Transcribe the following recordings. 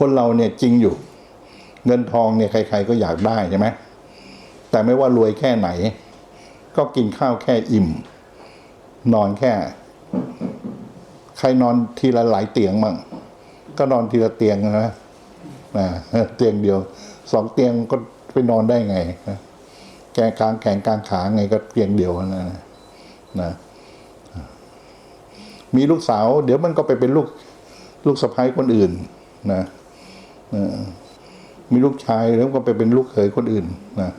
คนเราเนี่ยจริงอยู่ เงินทองเนี่ยใคร ๆ ก็อยากได้ใช่ไหมแต่ไม่ว่ารวยแค่ไหน ก็กินข้าวแค่อิ่ม นอนแค่ ใครนอนทีละหลายเตียงมั่งก็นอนทีละเตียงนะนะเตียงเดียวสองเตียงก็ไปนอนได้ไงแกงกลางแขนกลางขาไงก็เตียงเดียวนะนะมีลูกสาว เดี๋ยวมันก็ไปเป็นลูกลูกสะใภ้คนอื่นนะ มีลูกชายแล้วก็ไปเป็นลูกเขยคนอื่นนะ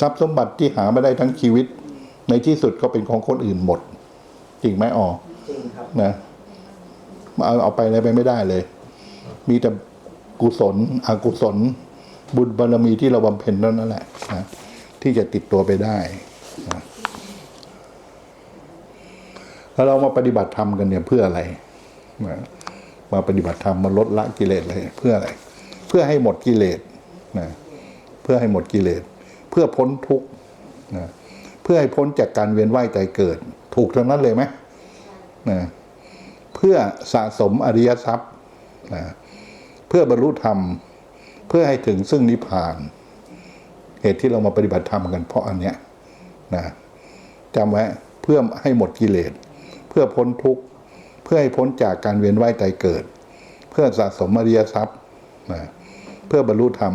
ทรัพย์สมบัติที่หามาได้ทั้งชีวิต ในที่สุดก็เป็นของคนอื่นหมด จริงไหมอ๋อจริงครับนะเอาเอาไปอะไรไปไม่ได้เลย มีแต่กุศลอกุศล บุญบารมีที่เราบำเพ็ญเท่านั้นแหละนะที่จะติดตัวไปได้นะแล้วเรามาปฏิบัติธรรมกันเนี่ยเพื่ออะไรนะมาปฏิบัติธรรมมาลดละกิเลสอะไรเพื่ออะไร เพื่อให้หมดกิเลสนะเพื่อให้หมดกิเลส เพื่อพ้นทุกข์นะเพื่อให้พ้นจากการเวียนว่ายใจเกิด ถูกทั้งนั้นเลยไหมนะเพื่อสะสมอริยทรัพย์นะเพื่อบรรลุธรรม เพื่อให้ถึงซึ่งนิพพาน เหตุที่เรามาปฏิบัติธรรมกันเพราะอันเนี้ยนะจำไว้เพื่อให้หมดกิเลส เพื่อพ้นทุกข์ เพื่อให้พ้นจากการเวียนว่ายตายเกิด เพื่อสะสมอริยทรัพย์นะ เพื่อบรรลุธรรม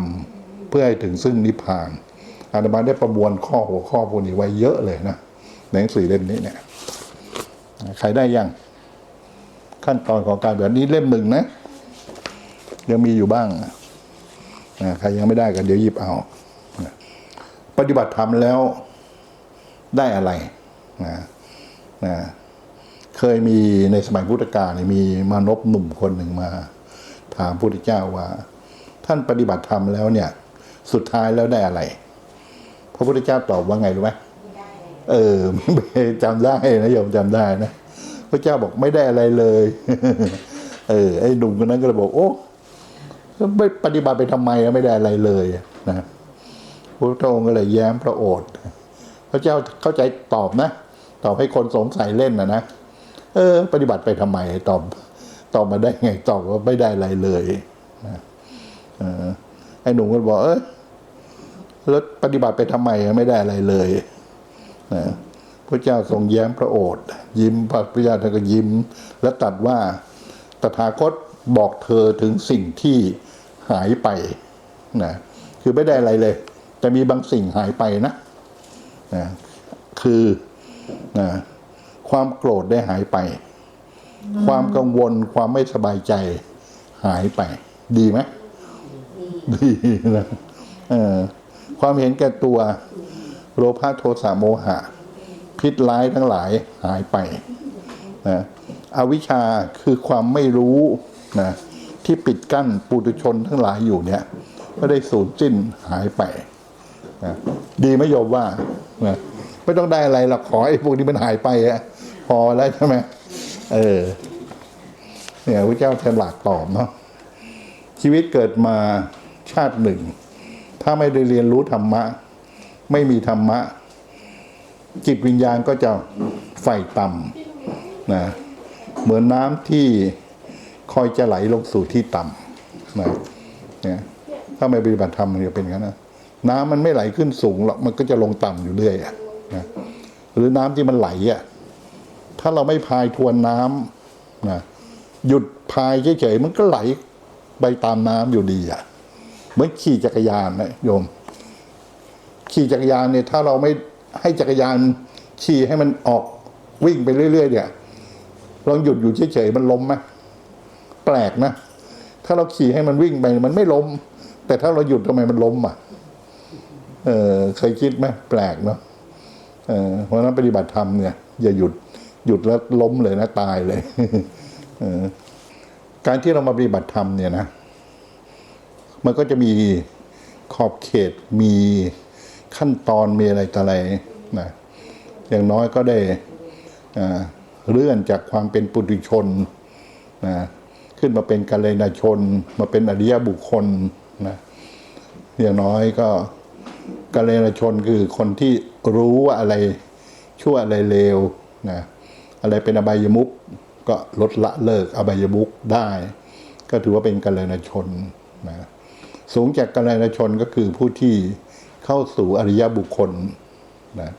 เพื่อให้ถึงซึ่งนิพพานอาตมาได้ประมวลข้อหัวข้อพวกนี้ไว้เยอะเลยนะในหนังสือเล่มนี้เนี่ยใครได้ยังขั้นตอนของการแบบนี้เล่มหนึ่งนะ ยังมีอยู่บ้างนะใครยังไม่ได้กันเดี๋ยวหยิบเอาปฏิบัติธรรมแล้วได้อะไรนะนะเคยมีในสมัยพุทธกาลมีมีมานพหนุ่มคนหนึ่งมา ถามพระพุทธเจ้าว่า ท่านปฏิบัติธรรมแล้วเนี่ย สุดท้ายแล้วได้อะไร พระพุทธเจ้าตอบว่าไงรู้ไหมเออจำได้นะโยมจำได้นะพระเจ้าบอกไม่ได้อะไรเลย เออ ไอ้หนุ่มคนนั้นก็เลยบอก โอ้แล้วไม่ปฏิบัติไปทำไมอะไม่ได้อะไรเลยนะพระองค์ก็เลยแย้มพระโอษฐ์พระเจ้าเข้าใจตอบนะตอบให้คนสงสัยเล่นนะนะเออ ปฏิบัติไปทำไมตอบ ตอบมาได้ไงตอบว่าไม่ได้อะไรเลยนะเออ ไอ้หนุ่มก็บอกเออแล้วปฏิบัติไปทำไมอะไม่ได้อะไรเลยนะพระเจ้าทรงแย้มพระโอษฐ์ยิ้มพระพุทธเจ้าท่านก็ยิ้ม และตรัสว่าตถาคตบอกเธอถึงสิ่งที่หายไปนะคือไม่ได้อะไรเลย แต่มีบางสิ่งหายไปนะนะคือนะความโกรธได้หายไป ความกังวลความไม่สบายใจหายไป ดีไหม ดีนะความเห็นแก่ตัว โลภะโทสะโมหะ พิษร้ายทั้งหลายหายไปนะอวิชชาคือความไม่รู้นะที่ปิดกั้นปุถุชนทั้งหลายอยู่เนี่ยก็ได้สูญสิ้นหายไปนะดีไมโยอมว่านะไม่ต้องได้อะไรหรอกขอไอ้พวกนี้มันหายไปอะพอแล้วใช่ไหมเออ เนี่ยพระเจ้าฉลาดตอบเนาะชีวิตเกิดมา ชาติหนึ่ง ถ้าไม่ได้เรียนรู้ธรรมะ ไม่มีธรรมะ จิตวิญญาณก็จะไฟต่ำนะเหมือนน้ำที่คอยจะไหลลงสู่ที่ต่ำนะเนี่ยถ้าไม่ปฏิบัติธรรมมันจะเป็นอย่างนั้นนะน้ำมันไม่ไหลขึ้นสูงหรอกมันก็จะลงต่ำอยู่เรื่อยอะนะหรือน้ำที่มันไหลอะถ้าเราไม่พายทวนน้ำนะหยุดพายเฉยๆมันก็ไหลไปตามน้ำอยู่ดีอะ เหมือนขี่จักรยานนะโยม ขี่จักรยานเนี่ย ถ้าเราไม่ให้จักรยานขี่ให้มันออกวิ่งไปเรื่อยๆเนี่ยลองหยุดอยู่เฉยๆมันล้มไหมแปลกนะถ้าเราขี่ให้มันวิ่งไปมันไม่ล้ม แต่ถ้าเราหยุดทำไมมันล้มอะเออเคยคิดไหมแปลกเนาะเออเพราะนั้นปฏิบัติธรรมเนี่ย อย่าหยุดหยุดแล้วล้มเลยนะตายเลยเออการที่เรามาปฏิบัติธรรมเนี่ยนะ มันก็จะมีขอบเขตมีขั้นตอนมีอะไรต่ออะไรนะอย่างน้อยก็ได้อ่าเลื่อนจากความเป็นปุถุชนนะขึ้นมาเป็นกัลยาณชน มาเป็นอริยบุคคลนะอย่างน้อยก็กัลยาณชนคือคนที่รู้ว่าอะไรชั่วอะไรเลวนะอะไรเป็นอบายมุกก็ลดละเลิกอบายมุกได้ ก็ถือว่าเป็นกัลยาณชนนะ สูงจากกัลยาณชนก็คือผู้ที่เข้าสู่อริยบุคคลนะ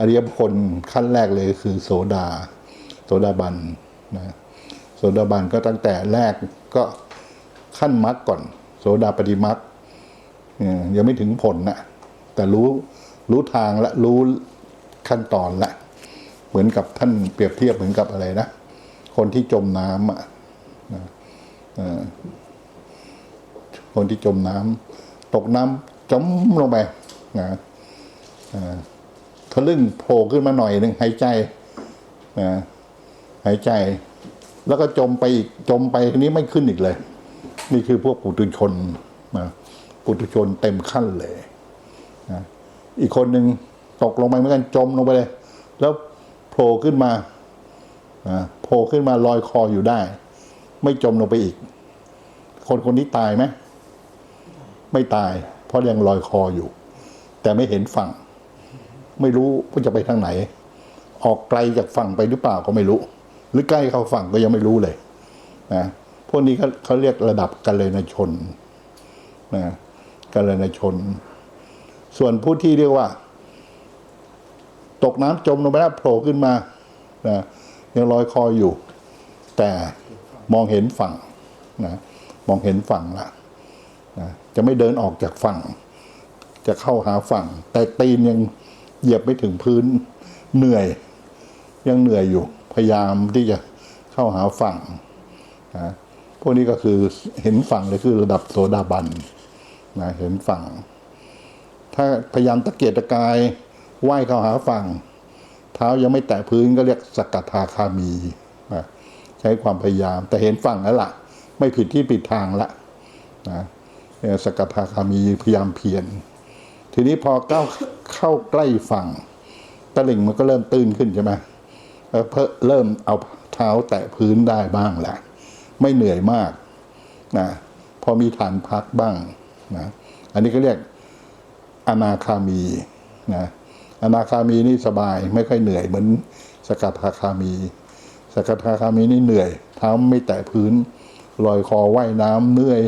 อริยบุคคลขั้นแรกเลยคือโสดา โสดาบันนะโสดาบันก็ตั้งแต่แรกก็ขั้นมรรคก่อน โสดาปฏิมรรคยังไม่ถึงผลนะแต่รู้รู้ทางและรู้ขั้นตอนละ เหมือนกับท่านเปรียบเทียบเหมือนกับอะไรนะ คนที่จมน้ำอะนะ คนที่จมน้ำตกน้ำจมลงไปนะเอ่อทะลึ่งโผล่ขึ้นมาหน่อยหนึ่งหายใจนะหายใจ แล้วก็จมไปอีกจมไปทีนี้ไม่ขึ้นอีกเลย นี่คือพวกปุถุชนนะปุถุชนเต็มขั้นเลยนะอีกคนหนึ่งตกลงไปเหมือนกันจมลงไปเลย แล้วโผล่ขึ้นมาโผล่ขึ้นมาลอยคออยู่ได้ ไม่จมลงไปอีก คนคนนี้ตายไหม ไม่ตาย เพราะยังลอยคออยู่ แต่ไม่เห็นฝั่ง ไม่รู้ว่าจะไปทางไหน ออกไกลจากฝั่งไปหรือเปล่าก็ไม่รู้ หรือใกล้เข้าฝั่งก็ยังไม่รู้เลยนะพวกนี้เขาเขาเรียกระดับกัลยาณชนนะกัลยาณชน ส่วนผู้ที่เรียกว่า ตกน้ำจมลงไปแล้วโผล่ขึ้นมานะยังลอยคออยู่ แต่มองเห็นฝั่งนะมองเห็นฝั่งละนะ จะไม่เดินออกจากฝั่ง จะเข้าหาฝั่ง แต่ตีนยังเหยียบไม่ถึงพื้นเหนื่อย ยังเหนื่อยอยู่ พยายามที่จะเข้าหาฝั่งนะพวกนี้ก็คือเห็นฝั่งเลยคือระดับโสดาบันนะเห็นฝั่ง ถ้าพยายามตะเกียกตะกายว่ายเข้าหาฝั่ง เท้ายังไม่แตะพื้นก็เรียกสกทาคามีนะใช้ความพยายามแต่เห็นฝั่งแล้วล่ะ ไม่ผิดที่ผิดทางละนะ สกทาคามีพยายามเพียรทีนี้พอก้าวเข้าใกล้ฝั่งตะลิ่งมันก็เริ่มตื้นขึ้นใช่ไหมเพเริ่มเอาเท้าแตะพื้นได้บ้างแหละไม่เหนื่อยมากนะพอมีฐานพักบ้างนะอันนี้ก็เรียกอนาคามีนะอนาคามีนี่สบายไม่ค่อยเหนื่อยเหมือนสกทาคามี สกทาคามีนี่เหนื่อยเท้าไม่แตะพื้นลอยคอว่ายน้ำเหนื่อย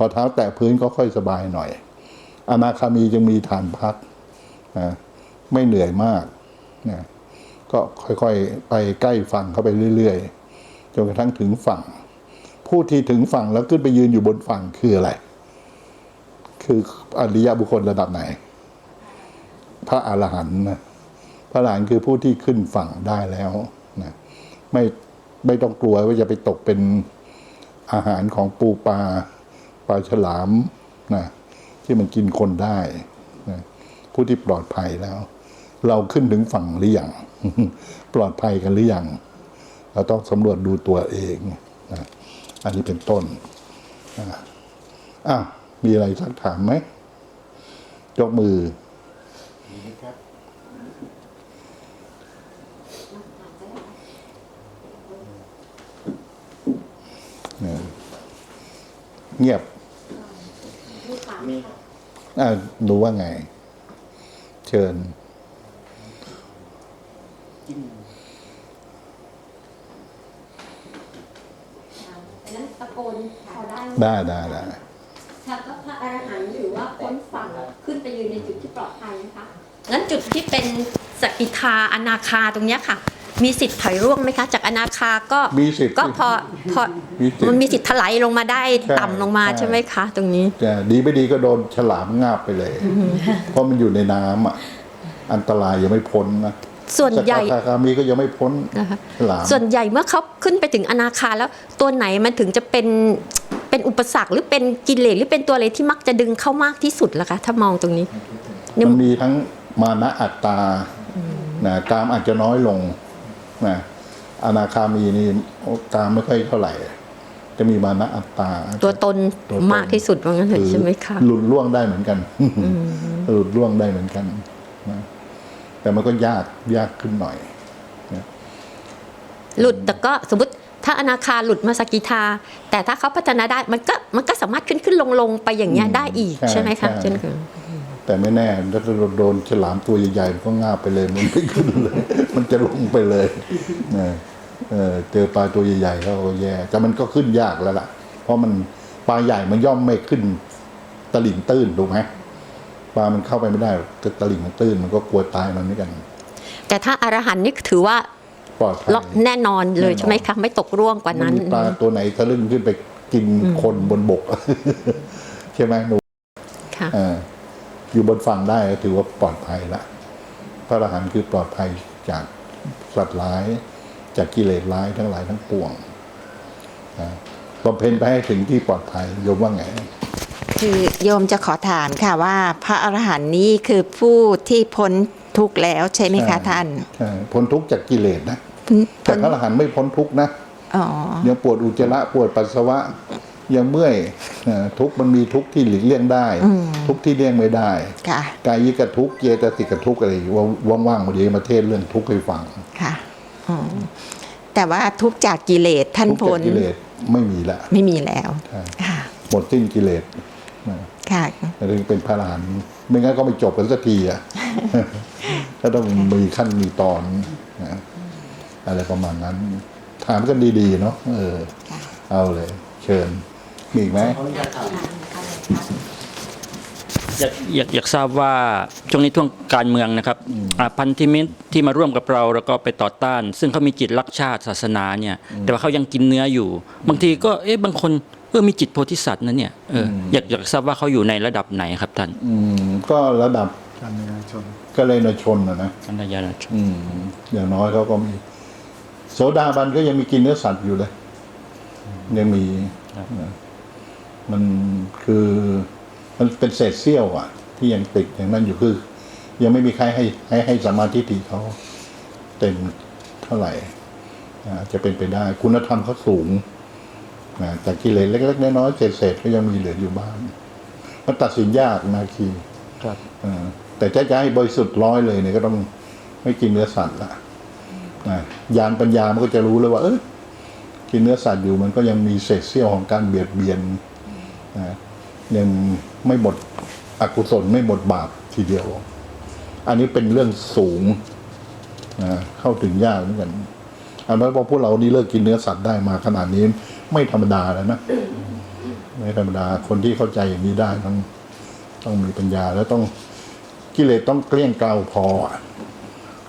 พอเท้าแตะพื้นก็ค่อยสบายหน่อย อนาคามีจึงมีฐานพักนะไม่เหนื่อยมากนะก็ค่อยๆ ไปใกล้ฝั่งเข้าไปเรื่อยๆจนกระทั่งถึงฝั่ง ผู้ที่ถึงฝั่งแล้วขึ้นไปยืนอยู่บนฝั่งคืออะไร คืออริยบุคคลระดับไหน พระอรหันต์นะพระอรหันต์คือผู้ที่ขึ้นฝั่งได้แล้วนะไม่ไม่ต้องกลัวว่าจะไปตกเป็นอาหารของปูปลา ปลาฉลามนะที่มันกินคนได้นะผู้ที่ปลอดภัยแล้ว เราขึ้นถึงฝั่งหรือยังปลอดภัยกันหรือยังเราต้องสำรวจดูตัวเองนะอันนี้เป็นต้นอ้าวมีอะไรสักถามไหมยกมือเนี่ยเงียบ มีอ่าดูว่าไง เชิญอันนั้นตะโกนพอได้ได้ได้ได้ค่ะก็พระอรหันต์หรือว่าพ้นฝั่งขึ้นไปยืนในจุดที่ปลอดภัยนะคะงั้นจุดที่เป็นสกิทาอนาคาตรงเนี้ยค่ะ มีสิทธิ์ถอยร่วงไหมคะ จากอนาคาก็มีสิทธิ์ก็พอพอมีสิทธิ์มันมีสิทธิ์ถลายลงมาได้ใช่ต่ำลงมาใช่ ใช่ไหมคะ ตรงนี้จะดีไม่ดีก็โดนฉลามงาบไปเลย เพราะมันอยู่ในน้ำอะอันตรายยังไม่พ้นนะส่วนใหญ่ สกทาคามีก็ยังไม่พ้นนะคะฉลาม ส่วนใหญ่เมื่อเขาขึ้นไปถึงอนาคาแล้วตัวไหนมันถึงจะเป็นเป็นอุปสรรคหรือเป็นกิเลสหรือเป็นตัวอะไรที่มักจะดึงเข้ามากที่สุดล่ะคะ ถ้ามองตรงนี้ มันมีทั้งมานะอัตตานะกามอาจจะน้อยลง นะอนาคามีนี่โอ้กามไม่ค่อยเท่าไหร่ จะมีมานะอัตตา ตัวตนตัวตนมากที่สุดว่างั้นเถอะใช่ไหมคะหลุดล่วงได้เหมือนกันหลุดล่วงได้เหมือนกันนะแต่มันก็ยากยากขึ้นหน่อยหลุดแต่ก็สมมติถ้าอนาคาหลุดมาสกิทา แต่ถ้าเขาพัฒนาได้มันก็มันก็สามารถขึ้นขึ้นลงลงไปอย่างเงี้ยได้อีกใช่ใช่ไหมคะใช่เช่นกัน แต่ไม่แน่ถ้าโดนฉลามตัวใหญ่ๆมันก็งาบไปเลย มันไม่ขึ้นเลย มันจะลงไปเลยนะเออเจอปลาตัวใหญ่ๆก็แย่ แต่มันก็ขึ้นยากแล้วล่ะ เพราะมันปลาใหญ่มันย่อมไม่ขึ้นตลิ่งตื้นถูกไหมปลามันเข้าไปไม่ได้แต่ตลิ่งมันตื้นมันก็กลัวตายมันเหมือนกัน แต่ถ้าอรหันต์นี่ถือว่าปลอดภัยล็อกแน่นอนเลยใช่ไหมคะไม่ตกร่วงกว่ามันั้นมีปลาตัวไหนทะลึ่งขึ้นไปกินคนบนบก ใช่ไหมหนูค่ะเอออยู่บนฝั่งได้ก็ถือว่าปลอดภัยละพระอรหันต์คือปลอดภัยจากสัตว์ร้าย จากกิเลสร้ายทั้งหลายทั้งปวงนะบำเพ็ญไปให้ถึงที่ปลอดภัยโยมว่าไง คือโยมจะขอถามค่ะว่า พระอรหันต์นี้คือผู้ที่พ้นทุกข์แล้วใช่ไหมคะท่านใช่พ้นทุกข์จากกิเลสนะพ้นแต่พระอรหันต์ไม่พ้นทุกข์นะอ๋อยังปวดอุจจาระปวดปัสสาวะ ยังเมื่อยเอ่อทุกข์มันมีทุกข์ที่หลีกเลี่ยงได้ ทุกข์ที่เลี่ยงไม่ได้ค่ะกายยิกทุกข์เจตสิกทุกข์อะไรว่างๆวันนี้มาเทศเรื่องทุกข์ให้ฟังค่ะอืมแต่ว่าทุกข์จากกิเลสท่านทุกข์พ้จานกกิเลสไม่มีละไม่มีแล้วใช่ค่ะหมดสิ้นกิเลสนะค่ะถึงเป็นพระอรหันต์ไม่งั้นก็ไม่จบกันสักทีอะถ้าต้องมีขั้นมีตอนนะอะไรประมาณนั้น ถามกันดีๆเนาะเออ เอาเลย เชิญ มีอีกไหมอยากอยากอยากทราบว่าช่วงนี้ท่วงการเมืองนะครับอ่าพันธมิตรที่มาร่วมกับเราแล้วก็ไปต่อต้าน ซึ่งเขามีจิตรักชาติศาสนาเนี่ย แต่ว่าเขายังกินเนื้ออยู่ บางทีก็เอ๊ะบางคนเออมีจิตโพธิสัตว์นะเนี่ยเออออยากอยากทราบว่าเขาอยู่ในระดับไหนครับท่านอืมก็ระดับการเมืองชนก็เลยนชนนะนะอันยาณชนอืมอย่างน้อยเขาก็มี โสดาบันก็ยังมีกินเนื้อสัตว์อยู่เลย ยังมีนะ มันคือมันเป็นเศษเสี้ยวอะ ที่ยังติดอย่างนั้นอยู่คือ ยังไม่มีใครให้ให้ให้สมาธิฏฐิเขาเต็มเท่าไหร่อ่าจะเป็นไปได้ คุณธรรมเขาสูงนะแต่กิเลสเล็กๆน้อยๆเศษๆก็ยังมีเหลืออยู่บ้างมันตัดสินยากนาคีครับอ่าแต่จะจะให้บริสุทธิ์ร้อยเลยเนี่ยก็ต้องไม่กินเนื้อสัตว์ละนะยานปัญญามันก็จะรู้เลยว่า เออกินเนื้อสัตว์อยู่มันก็ยังมีเศษเสี้ยวของการเบียดเบียน นะยังไม่หมดอกุศลไม่หมดบาปทีเดียว อันนี้เป็นเรื่องสูงนะเข้าถึงยากเหมือนกันอันนั้นพอพวกเรานี่เลิกกินเนื้อสัตว์ได้มาขนาดนี้ไม่ธรรมดาแล้วนะไม่ธรรมดาคนที่เข้าใจอย่างนี้ได้ต้องต้องมีปัญญาแล้วต้องกิเลสต้องเกลี้ยงเกลาพอ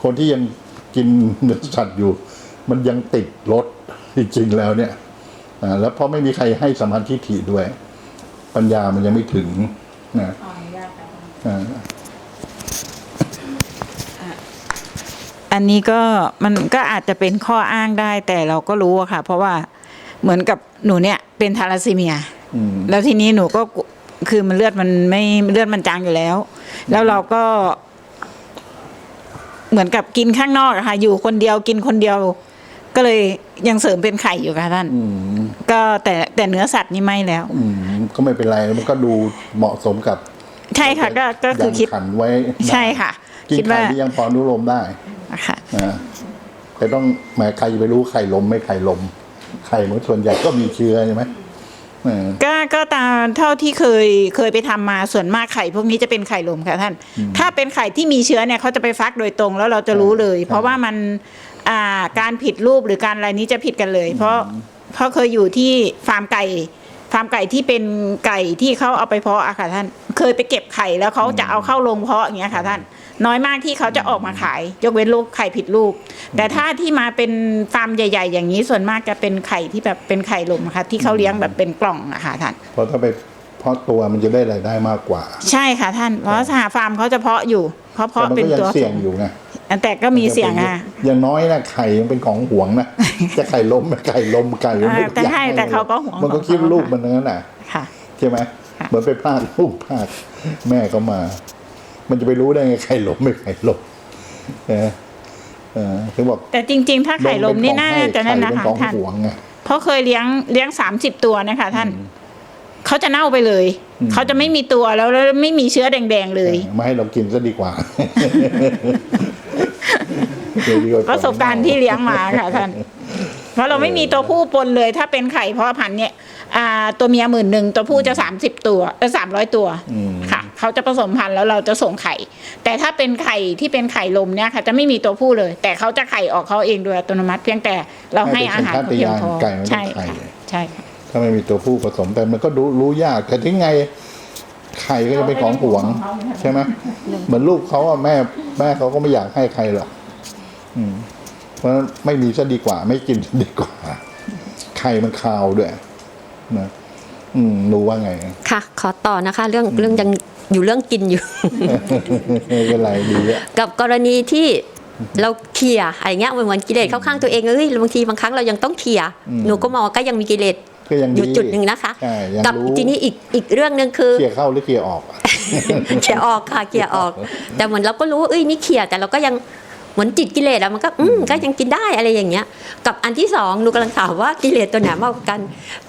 คนที่ยังกินเนื้อสัตว์อยู่ มันยังติดรสจริงๆแล้วเนี่ยแล้วเพราะไม่มีใครให้สมาธิฐิด้วย ปัญญามันยังไม่ถึงนะอ่าอันนี้ก็มันก็อาจจะเป็นข้ออ้างได้แต่เราก็รู้อะค่ะ เพราะว่าเหมือนกับหนูเนี่ยเป็นทาราซีเมียอืมแล้วทีนี้หนูก็กลัวคือมันเลือดมันไม่เลือดมันจางอยู่แล้ว แล้วเราก็ เหมือนกับกินข้างนอกอะค่ะ อยู่คนเดียวกินคนเดียว ก็เลยยังเสริมเป็นไข่อยู่ค่ะท่าน อืมก็แต่แต่เนื้อสัตว์นี่ไม่แล้ว อืมก็ไม่เป็นไรมันก็ดูเหมาะสมกับใช่ค่ะก็ก็คือคิด ยังขันไว้ได้ใช่ค่ะ กินคิดไข่ว่าที่ยังพออนุโลมได้ค่ะ นะแต่ต้องแหมใครจะไปรู้ไข่ลมไม่ไข่ลม ไข่มันส่วนใหญ่ก็มีเชื้อใช่ไหมเออ ก็ก็ตามเท่าที่เคยเคยไปทำมาส่วนมากไข่พวกนี้จะเป็นไข่ลมค่ะท่าน ถ้าเป็นไข่ที่มีเชื้อเนี่ยเขาจะไปฟักโดยตรงแล้วเราจะรู้เลย เพราะว่ามัน อ่าการผิดรูปหรือการอะไรนี้จะผิดกันเลย เพราะเพราะเคยอยู่ที่ฟาร์มไก่ฟาร์มไก่ที่เป็นไก่ที่เขาเอาไปเพาะอะค่ะท่าน เคยไปเก็บไข่แล้วเขาจะเอาเข้าโรงเพาะอย่างเงี้ยค่ะท่าน น้อยมากที่เขาจะออกมาขาย ยกเว้นลูกไข่ผิดรูปแต่ถ้าที่มาเป็นฟาร์มใหญ่ ๆ อย่างนี้ส่วนมากจะเป็นไข่ที่แบบเป็นไข่ลมอะค่ะที่เขาเลี้ยงแบบเป็นกล่องอะค่ะท่าน เพราะถ้าไปเพาะตัวมันจะได้รายได้มากกว่า ใช่ค่ะท่าน เพราะสหฟาร์มเขาจะเพาะอยู่เขาแต่เพาะมันเป็นก็ยังตัวเสี่ยงอยู่ไง แต่ก็มีเสี่ยงอะ อย่างน้อยนะไข่ยังเป็นของหวงนะจะไข่ล้มไก่ล้มไก่มันไม่อ่าแต่อยากให้แต่เขาก็หวงมันก็คิดว่าลูกมันนั้นน่ะค่ะใช่ไหมค่ะเหมือนไปพลาดลูกพลาดแม่เขามา มันจะไปรู้ได้ไงไข่ล้มไม่ไข่ล้มเออเออถึงบอกแต่จริง ๆ ถ้าไข่ลมนี่น่าจะนั่นนะไข่คะเป็นของท่านหวงไงเพราะเคยเลี้ยงเลี้ยงสามสิบตัวนะคะท่าน เขาจะเน่าไปเลยอืมเขาจะไม่มีตัวแล้วแล้วไม่มีเชื้อแดงๆเลยเออมาให้เรากินซะดีกว่าเดี๋ยวดีกว่า ประสบการณ์ที่เลี้ยงมาค่ะท่านเพราะเราไม่มีตัวผู้ปนเลย ถ้าเป็นไข่เพาะพันธุ์เนี่ยอ่าตัวเมียหมื่นหนึ่งตัวผู้จะสามสิบตัวเออสามร้อยตัวอืมค่ะเขาจะผสมพันธุ์แล้วเราจะส่งไข่ แต่ถ้าเป็นไข่ที่เป็นไข่ลมเนี่ยค่ะ จะไม่มีตัวผู้เลย แต่เขาจะไข่ออกเขาเองโดยอัตโนมัติ เพียงแต่เราให้อาหารเขาเพียงพอไก่มันต้องใช่ไข่ค่ะใช่ค่ะ ถ้าไม่มีตัวผู้ผสมแต่มันก็รู้รู้ยากแต่ถึงไงไข่ก็จะเป็นของหวง ใช่ไหมเหมือนลูกเขาอะแม่ แม่เขาก็ไม่อยากให้ใครหรอกอืม เพราะฉะนั้นไม่มีซะดีกว่า ไม่กินซะดีกว่าไข่มันคาวด้วยนะอืมรู้ว่าไง ค่ะ ขอต่อนะคะ เรื่องเรื่องยังอยู่เรื่องกินอยู่ไม่เป็นไรดีอะกับกรณีที่เราเคลียร์อะไรเงี้ยเหมือนเหมือนกิเลสเข้าข้างตัวเองเอ้ยบางทีบางครั้งเรายังต้องเคลียร์หนูก็มองว่าก็ยังมีกิเลส ก็ยังอดียู่จุดหนึ่งนะคะ ใช่ยังกับรู้ ทีนี้อีกอีกเรื่องหนึ่งคือ เคลียร์เข้าหรือเคลียร์ออกอะเคลียร์ออกค่ะเคลียร์ออก แต่เหมือนเราก็รู้ว่าเอ้ยนี่เคลียร์แต่เราก็ยังเหมือนจิตกิเลสอะมันก็อืมก็ยังกินได้อะไรอย่างเงี้ย กับอันที่สองหนูกำลังถามว่ากิเลสตัวไหนมากกว่ากัน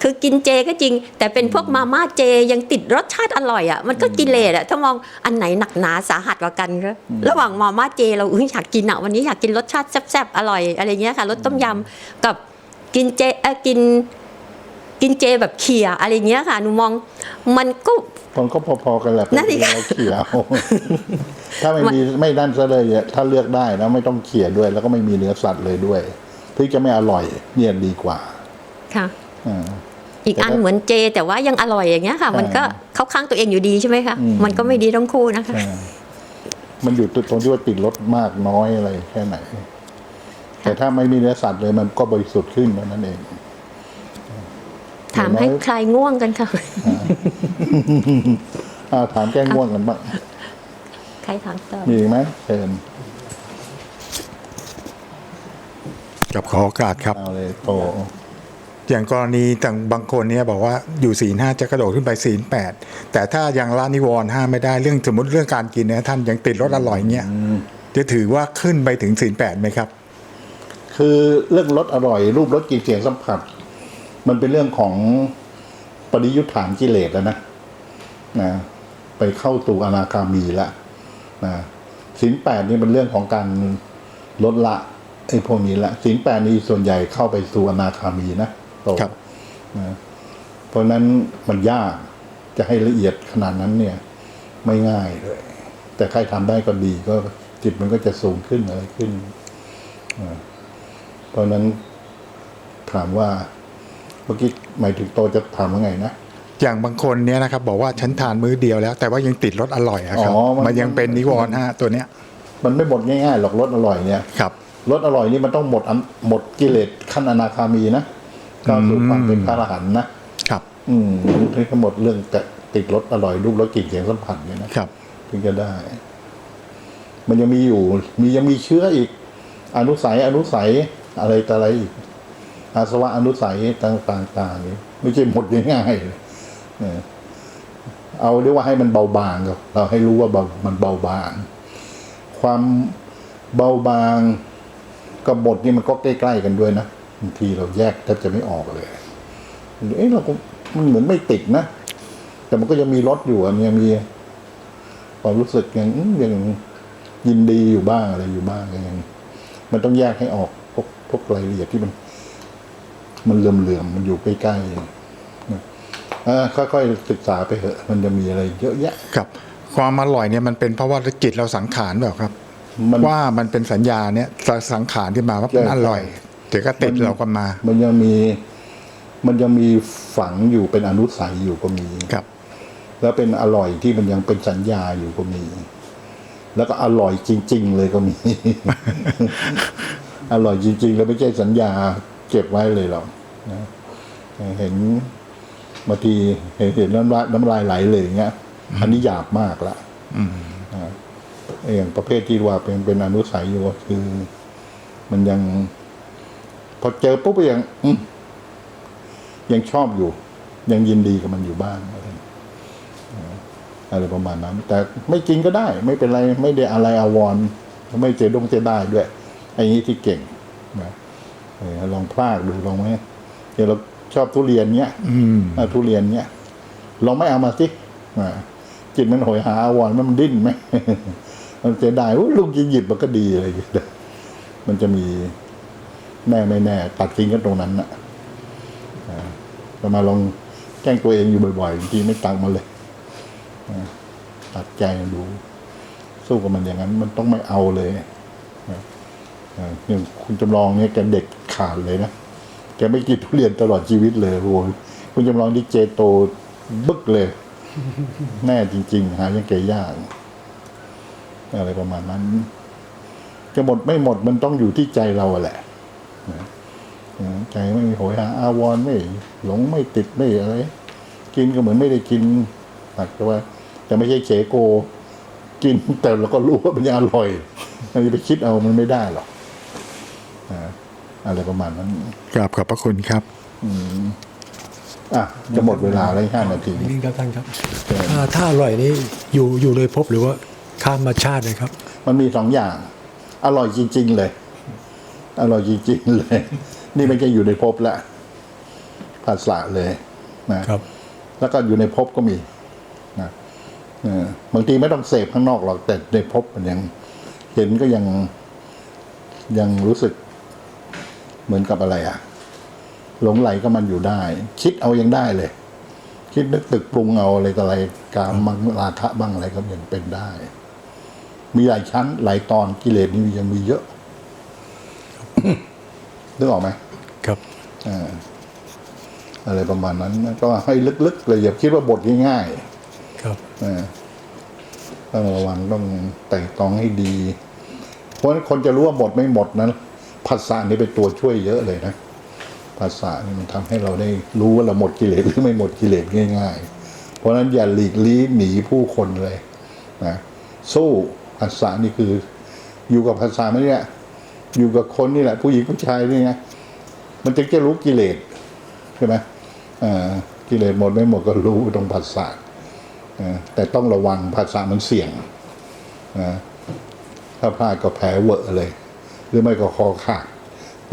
คือกินเจก็จริง แต่เป็นพวกมาม่าเจยังติดรสชาติอร่อยอะมันก็กิเลสอะถ้ามองอันไหนหนักหนาสาหัสกว่ากันก็ระหว่างมาม่าเจเราอุ้ยอยากกินอะวันนี้อยากกินรสชาติแซ่บๆอร่อยอะไรเงี้ยค่ะรสต้มยำกับกินเจเอ่อกิน กินเจแบบเขี่ยอะไรเงี้ยค่ะหนูมองมันก็มันก็พอๆกันแหละนั่นสิคะเราเขี่ยเอาถ้าไม่มีไม่นั่นซะเลยอะถ้าเลือกได้นะไม่ต้องเขี่ยด้วย แล้วก็ไม่มีเนื้อสัตว์เลยด้วยถึงจะไม่อร่อยเนี่ยดีกว่า ค่ะอ่าอีกอันแต่ถ้าเหมือนเจ แต่ว่ายังอร่อยอย่างเงี้ยค่ะใช่มันก็เข้าข้างตัวเองอยู่ดีใช่ไหมคะอืมมันก็ไม่ดีทั้งคู่นะคะอ่ามันอยู่ตรงที่ว่าติดรสมากน้อยอะไรแค่ไหนแต่ถ้าไม่มีเนื้อสัตว์เลยมันก็บริสุทธิ์ขึ้นเท่านั้นเอง ถามให้ใครง่วงกันค่ะอ่าถามแก้ง่วงกันบ้างใครถามต่อมีอีกไหมเชิญกับขอโอกาสครับเอาเลยโตอย่างกรณีต่างบางคนเนี่ยบอกว่าอยู่ศีลห้าจะกระโดดขึ้นไปศีลแปดแต่ถ้ายังละนิวรณ์ห้าไม่ได้เรื่องสมมติเรื่องการกินเนี่ยท่านยังติดรสอร่อยเนี่ยจะถือว่าขึ้นไปถึงศีลแปดไหมครับ คือเรื่องรสอร่อย รูปรสกลิ่นเสียงสัมผัส มันเป็นเรื่องของปริยุทธานกิเลสแล้วนะนะไปเข้าสู่อนาคามีแล้วนะศีลแปดนี่เป็นเรื่องของการลดละไอ้พวกนี้ละศีลแปดนี่ส่วนใหญ่เข้าไปสู่อนาคามีนะโตครับนะเพราะฉะนั้นมันยากจะให้ละเอียดขนาดนั้นเนี่ย ไม่ง่ายเลย แต่ใครทำได้ก็ดีก็จิตมันก็จะสูงขึ้นอะไรขึ้น เพราะฉะนั้นถามว่าเมื่อกี้หมายถึงโตจะถามว่าไงนะ อย่างบางคนเนี่ยนะครับบอกว่าฉันทานมื้อเดียวแล้ว แต่ว่ายังติดรสอร่อยอะครับ อ๋อมัน มันยังเป็นนิวรณ์ห้าตัวเนี้ยมันไม่หมดง่ายๆหรอกรสอร่อยเนี่ยครับรสอร่อยนี่มันต้องหมดอันหมดกิเลสขั้นอนาคามีนะก้าวสู่ความเป็นพระอรหันต์นะครับ อืมถึงจะหมดเรื่องจะติดรสอร่อยรูปรสกลิ่นเสียงสัมผัสเนี่ยนะครับ ถึงจะได้ มันยังมีอยู่ มียังมีเชื้ออีก อนุสัยอนุสัยอะไรต่ออะไรอีก อาสวะอนุสัยต่างๆนี่ไม่ใช่หมดง่ายๆเอาเรียกว่าให้มันเบาบางกับเราให้รู้ว่าเบามันเบาบาง ความเบาบางกับบทนี่มันก็ใกล้ ๆ กันด้วยนะบางทีเราแยกแทบจะไม่ออกเลยเอ๊ะเราก็มันเหมือนไม่ติดนะแต่มันก็ยังมีรสอยู่มันยังมีความรู้สึกยังยังยินดีอยู่บ้างอะไรอยู่บ้างยังมันต้องแยกให้ออกพวกพวกรายละเอียดที่มัน มันเหลื่อมๆมันอยู่ใกล้ๆนะเออค่อยๆศึกษาไปเถอะ มันจะมีอะไรเยอะแยะครับ ความอร่อยเนี่ยมันเป็นเพราะว่าจิตเราสังขารแบบครับมันว่ามันเป็นสัญญาเนี่ยสังขารขึ้นมาว่าเป็นใช่อร่อยเดี๋ยวก็ติดเรากันมา มันยังมี มันยังมีฝังอยู่เป็นอนุสัยอยู่ก็มีครับ แล้วเป็นอร่อยที่มันยังเป็นสัญญาอยู่ก็มี แล้วก็อร่อยจริง ๆ เลยก็มี อร่อยจริง ๆ แล้วไม่ใช่สัญญา เก็บไว้เลยหรอกนะเห็นบางทีเห็นเห็นน้ำลายน้ำลายไหลเลยอย่างเงี้ยอันนี้หยาบมากละอย่างประเภทที่ว่าเป็นเป็นอนุสัยอยู่คือ มันยัง พอเจอปุ๊บยังยังชอบอยู่ ยังยินดีกับมันอยู่บ้างอะไรประมาณนั้น แต่ไม่กินก็ได้ ไม่เป็นไร ไม่ได้อะไรอาวร ไม่เจดงเจได้ด้วยไอ้นี้ที่เก่งนะ เออลองพลากดูลองไหมเดี๋ยวเราชอบทุเรียนเนี้ยอืมอะทุเรียนเนี้ยลองไม่เอามาสิอ่าจิตมันโหยหาอาวรณ์มันดิ้นไหม มันเจได้อุ๊ยลูกยิงหยิบมันก็ดีอะไรอย่างเงี้ยมันจะมีแน่ไม่แน่ ตัดทิ้งกันตรงนั้นนะอ่าเรามาลองแกล้งตัวเองอยู่บ่อยๆบางทีไม่ตังมาเลยตัดใจดู สู้กับมันอย่างนั้น มันต้องไม่เอาเลยนะเอย่างคุณจำลองเนี่ยแกเด็กขาดเลยนะ แกไม่กินทุเรียนตลอดชีวิตเลยโอ้ยคุณจำลองที่เจโตบึกเลย แน่จริง ๆ หายังแกยากอะไรประมาณนั้น จะหมดไม่หมดมันต้องอยู่ที่ใจเราแหละใจไม่โหยหาอาวรไม่ หลงไม่ติดไม่อะไร กินก็เหมือนไม่ได้กินหักแต่ว่า แต่ไม่ใช่เฉโก กินแต่เราก็รู้ว่ามันยังอร่อยมันจะไปคิดเอามันไม่ได้หรอก อะไรประมาณนั้นกราบขอบพระคุณครับอะจะหมดเวลาแล้วห้านาทีนี่ครับท่านครับถ้าถ้าอร่อยนี่อยู่อยู่เลยพบหรือว่าข้ามมาชาติเลยครับ มันมีสองอย่าง อร่อยจริง ๆ เลย อร่อยจริง ๆ เลย นี่ไม่ใช่อยู่ในภพละภาษาเลยนะครับ แล้วก็อยู่ในภพก็มีนะเออบางทีไม่ต้องเสพข้างนอกหรอกแต่ในภพมันยัง เห็นก็ยังยังรู้สึก เหมือนกับอะไรอะหลงไหลก็มันอยู่ได้ คิดเอายังได้เลย คิดนึกตึกปรุงเอาอะไรต่ออะไรการมังราคะบ้างอะไรก็ยังเป็นได้ มีหลายชั้น หลายตอนกิเลสนี่ยังมีเยอะนึกออกไหมครับอ่าอะไรประมาณนั้น ก็ให้ลึกๆเลยอย่าคิดว่าบทง่ายครับๆอ่าต้องระวังต้องแต่งตรองให้ดี เพราะฉะนั้นคนจะรู้ว่าหมดไม่หมดนั้น ภาษานี่เป็นตัวช่วยเยอะเลยนะ ภาษานี่มันทำให้เราได้รู้ว่าเราหมดกิเลสหรือไม่หมดกิเลสง่าย ๆ เพราะฉะนั้นอย่าหลีกลี้หนีผู้คนเลยนะสู้ภาษานี่คืออยู่กับภาษาไม่เนี่ยอยู่กับคนนี่แหละ ผู้หญิงผู้ชายนี่ไงมันจึงจะรู้กิเลสใช่ไหมอ่ากิเลสหมดไม่หมดก็รู้ตรงภาษาแต่ต้องระวังภาษามันเสี่ยงนะถ้าพลาดก็แผลเวอะเลย หรือไม่ก็คอขาด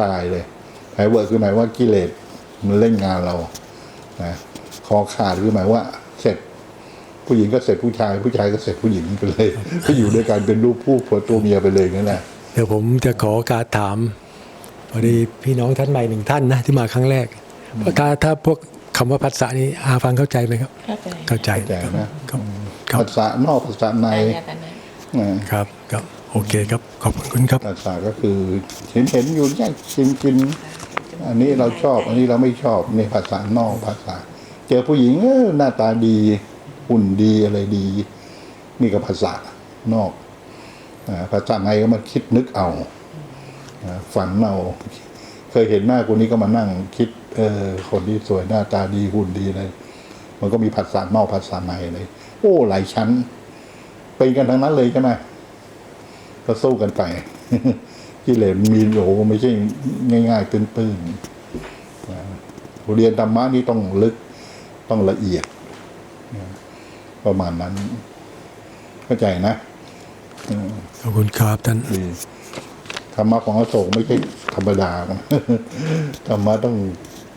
ตายเลยแผลเวอะคือหมายว่ากิเลสมันเล่นงานเรานะคอขาดคือหมายว่าเสร็จผู้หญิงก็เสร็จผู้ชาย ผู้ชายก็เสร็จผู้หญิงไปเลยก็อยู่ด้วยกันเป็นลูกผู้ผัวตัวเมียไปเลยนั่นแหละเดี๋ยวผมจะขอโอการถามพอดีพี่น้องท่านใหม่หนึ่งท่านนะที่มาครั้งแรกถ้าถ้าพวกคำว่าภาษานี้อาฟังเข้าใจไหมครับ เข้าใจเข้าใจเข้าใจนะครับครับภาษานอกภาษาในอายตนะนะครับครับ โอเคครับ ขอบคุณครับภาษาก็คือเห็นเห็นอยู่เนี่ยกินกิน อันนี้เราชอบอันนี้เราไม่ชอบในภาษานอกภาษา เจอผู้หญิงเออหน้าตาดีหุ่นดีอะไรดี นี่ก็ภาษานอกภาษาในก็มาคิดนึกเอาฝันเอาเคยเห็นหน้าคนนี้ก็มานั่งคิดเออคนที่สวยหน้าตาดีหุ่นดีเลยมันก็มีภาษานอกภาษาในเลย โอ้หลายชั้นเป็นกันทั้งนั้นเลยใช่ไหม ก็สู้กันไปกิเลสมีโหไม่ใช่ง่าย ๆ ตื้นๆนะเรียนธรรมะนี่ต้องลึกต้องละเอียดนะประมาณนั้น เข้าใจนะขอบคุณครับท่านดีธรรมะของอโศกไม่ใช่ธรรมดาธรรมะต้อง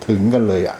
ถึงกันเลยอะ